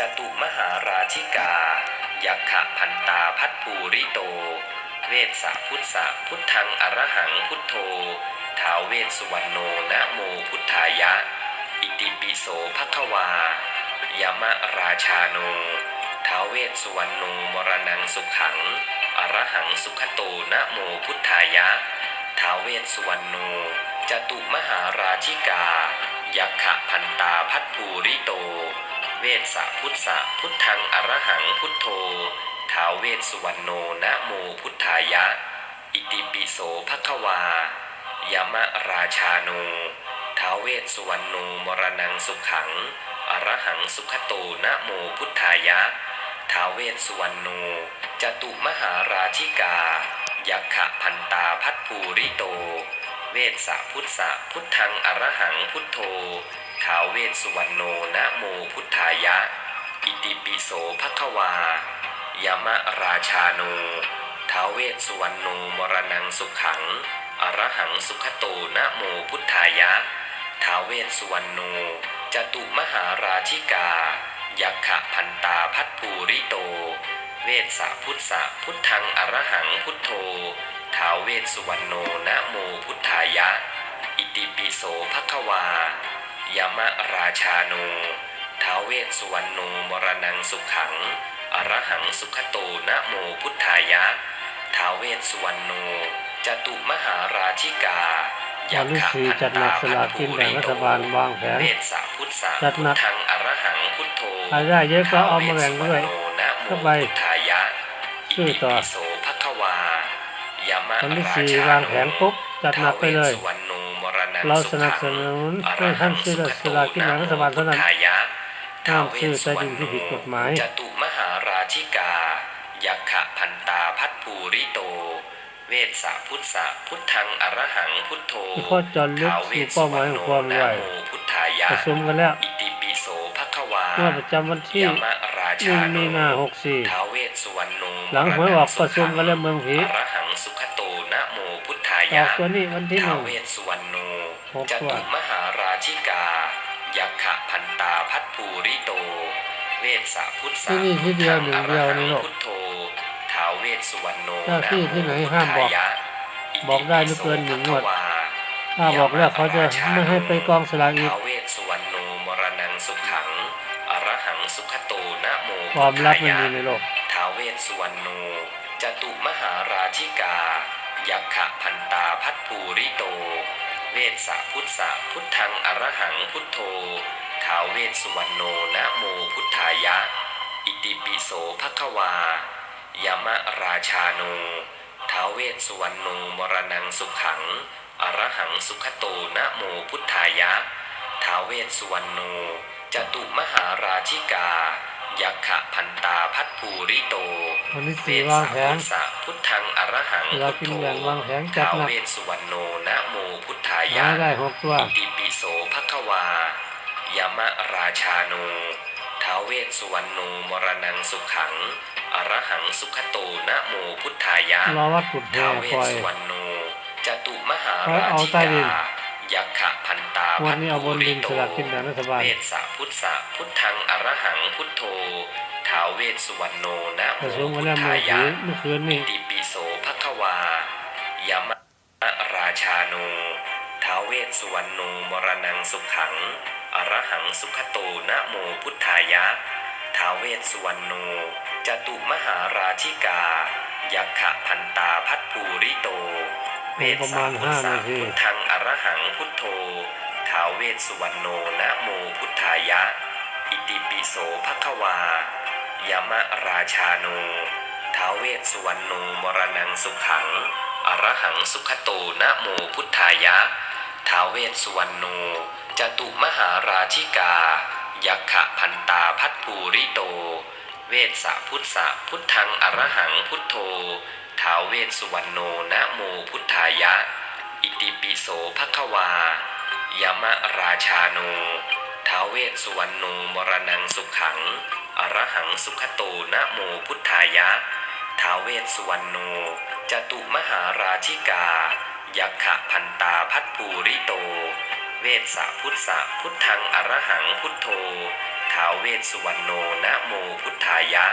จตุมหาราชิกา ยักขะพันตาพัทภูริโต เวสสะพุทธะพุทธังอรหังพุทโธท้าวเวสสุวรรณโนนะโมพุทธายะ อิติปิโสภควายามะราชาโนท้าวเวสสุวรรณโนมรณังสุขัง อรหังสุขโตนะโมพุทธายะท้าวเวสสุวรรณโนจตุมหาราชิกา ยักขะพันตาพัทภู เวสสะพุทธะพุทธังอรหังพุทโธท้าวเวสสุวรรณโนนะโมพุทธายะ อิติปิโสภควายามะราชาโนท้าวเวสสุวรรณโนมรณังสุขัง อรหังสุขโตนะโมพุทธายะท้าวเวสสุวรรณโนจตุมหาราชิกา ยักขะพันตาพัทภูริโต เวสสะพุทธะพุทธังอรหังพุทโธ ท้าวเวสสุวรรณโนนะโมพุทธายะ อิติปิโสภควายามะราชาโนท้าวเวสสุวรรณโนมรณังสุขัง อรหังสุขโตนะโมพุทธายะท้าวเวสสุวรรณโนจตุมหาราชิกา ยักขะพันตาพัทภูริโต เวสสะพุทธะพุทธังอรหังพุทโธท้าวเวสสุวรรณโนนะโมพุทธายะ อิติปิโสภควา ยามะราชาโนท้าวเวสสุวรรณโนมรณังสุขัง อรหังสุขโตนะโมพุทธายะท้าวเวสสุวรรณโนจตุมหาราชิกาวันที่สี่จัดหนักสลากกินแบ่งรัฐบาลวางแผนเวสสะพุทธะจัดหนักพุทธังอรหังพุทโธรายได้เยอะก็เอามาแบ่งด้วยเข้าเข้าไปไปทายะชื่อต่ออิติปิโสภควายามะวันที่สี่รชวางแผนปุ๊บจัดหนักไปเลย เราสสุขังนับสนุนให้ท่านซื้อสลากกินแบ่งรัฐบาลเท่านั้นทายะห้ามซื้อใต้ดินที่ผิดกฎหมายจตุมหาราชิกายักขะพันตาพัทภูริโต เวสสะพุทธะพุทธังอรหังพุทโธที่ข้อจรลึกสู่เป้าหมายของความรวยท้วเสสุวรรณโนนะโมพุทธายะประชุมกันแล้วอิติปิโสภควาเมื่อประจำวันที่ยามะราหชานึ่งโนมีนาหกสี่ท้าวเวสสุวรรณโนหลังหวยออกประชุมกันแล้วเมืองผีอรหังสุขโต นะโมพุทธาออยะกตัวนี้วันที่หท้านึ่วงเวสสุวรรณโนหกจตัวตุมหาราชิกา ยักขะพันตาพัทภูริโต เวสสะพุทธะที่นี่ที่เดียวหนึ่งเดียวในโลกพุทโธท้าวเวสสุวรรณโนเจ้าที่ที่ไหนห้ามบอกนะโพุทธายะบอกได้ไม่เกินหนึ่งงวดอิติปิโสภควาถ้าบอกแล้วเขาจะไม่ให้ไปกองสลากอีกท้าวเวสสุวรรณโนมรณังสุขังอรหังสุขโตนะโมความลับพุทไม่ธายะมีในโลกท้าวเวสสุวรรณโนจตุมหาราชิกา ยักขะพันตาพัทภูริโต เวสสะพุทธะพุทธังอรหังพุทโธท้าวเวสสุวรรณโนนะโมพุทธายะ อิติปิโสภควายามะราชาโนท้าวเวสสุวรรณโนมรณังสุขัง อรหังสุขโตนะโมพุทธายะท้าวเวสสุวรรณโนจตุมหาราชิกา ยักขะพันตาพัทภูริโตวันที่เวสี่สวางสะแผพุนทธะพุทธังอร หังเราพุทกินโธแบ่งวางแผนจัดท้าวหนักเวสสุวรรณโนนะโมพุทธายะรายได้หกตัวอิติปิโสภควายามะราชาโนท้าวเวสสุวรรณโนมรณังสุขังอรหังสุขโตนะโมพุทธายะรอวัดกุดแห่ท้าวเวปสล่อยสุวรรณโนจตุมหาเอาราเอาชิใต้ดินกายักขะพันตาวัพันทนี้เอาบภูนริดินโตสลากกินแบ่งรัฐบาลเวสสะพุทธะพุทธังอรหังพุทโธท้าวเวสสุวรรณโนนะโมประชุมกัพุนทแล้วเมื่ธาอคืยะนเมื่อคืนอินี้ติปิโสภค วายามะราชาโนท้าเวสสุวรรณโนมรณังสุขัง อรหังสุขโตนะโมพุทธายะท้าเวสสุวรรณโนจตุมหาราชิกา ยักขะพันตาพัทภูริโต เวสสะมาณพุทห้าธะนาทีพุทธังอรหังพุทโธท้าเวสสุวรรณโนนะโมพุทธายะ อิติปิโสภควายามะราชาโน ท้าเวสสุวรรณโนมรณังสุขัง อรหังสุขโตนะโมพุทธายะ ท้าเวสสุวรรณโนจตุมหาราชิกา ยักขะพันตาพัทภูริโต เวสสะพุทธะพุทธังอรหังพุทโธ ท้าเวสสุวรรณโนะโมพุทธายะ อิติปิโสภควายามะราชาโนท้าเวสสุวรรณโนมรณังสุขัง อรหังสุขโตนะโมพุทธายะ ท้าวเวสสุวรรณโนจตุมหาราชิกา ยักขะพันตาพัทภูริโต เวสสะพุทธะพุทธังอรหังพุทโธท้าวเวสสุวรรณโนนะโมพุทธายะ